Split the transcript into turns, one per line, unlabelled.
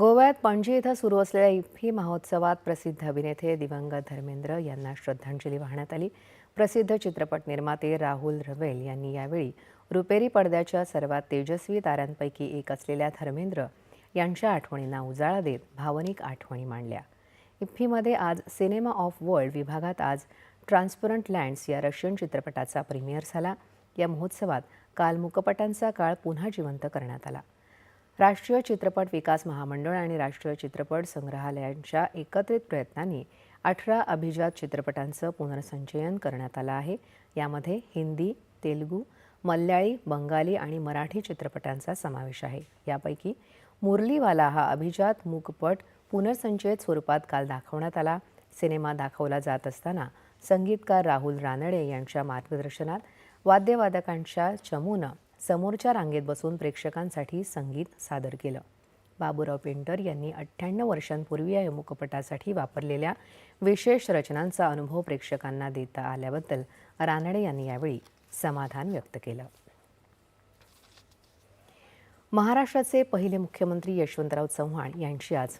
गोव्यात पणजी इथं सुरू असलेल्या इफ्फी महोत्सवात प्रसिद्ध अभिनेते दिवंगत धर्मेंद्र यांना श्रद्धांजली वाहण्यात आली. प्रसिद्ध चित्रपट निर्माते राहुल रवेल यांनी यावेळी रुपेरी पडद्याच्या सर्वात तेजस्वी ताऱ्यांपैकी एक असलेल्या धर्मेंद्र यांच्या आठवणींना उजाळा देत भावनिक आठवणी मांडल्या. इफ्फीमध्ये आज सिनेमा ऑफ वर्ल्ड विभागात आज ट्रान्सपरंट लँड्स या रशियन चित्रपटाचा प्रीमियर झाला. या महोत्सवात काल मुकपटांचा काळ पुन्हा जिवंत करण्यात आला. राष्ट्रीय चित्रपट विकास महामंडळ आणि राष्ट्रीय चित्रपट संग्रहालयांच्या एकत्रित प्रयत्नांनी अठरा अभिजात चित्रपटांचं पुनर्संचयन करण्यात आलं आहे. यामध्ये हिंदी तेलुगू मल्याळी बंगाली आणि मराठी चित्रपटांचा समावेश आहे. यापैकी मुरलीवाला हा अभिजात मूकपट पुनर्संचयित स्वरूपात काल दाखवण्यात आला. सिनेमा दाखवला जात असताना संगीतकार राहुल रानडे यांच्या मार्गदर्शनात वाद्यवादकांच्या चमूनं समोरच्या रांगेत बसून प्रेक्षकांसाठी संगीत सादर केलं. बाबूराव पेंटर यांनी अठ्ठ्याण्णव वर्षांपूर्वी या मुखपटासाठी वापरलेल्या विशेष रचनांचा अनुभव प्रेक्षकांना देता आल्याबद्दल रानडे यांनी यावेळी समाधान व्यक्त केलं. महाराष्ट्राचे पहिले मुख्यमंत्री यशवंतराव चव्हाण यांची आज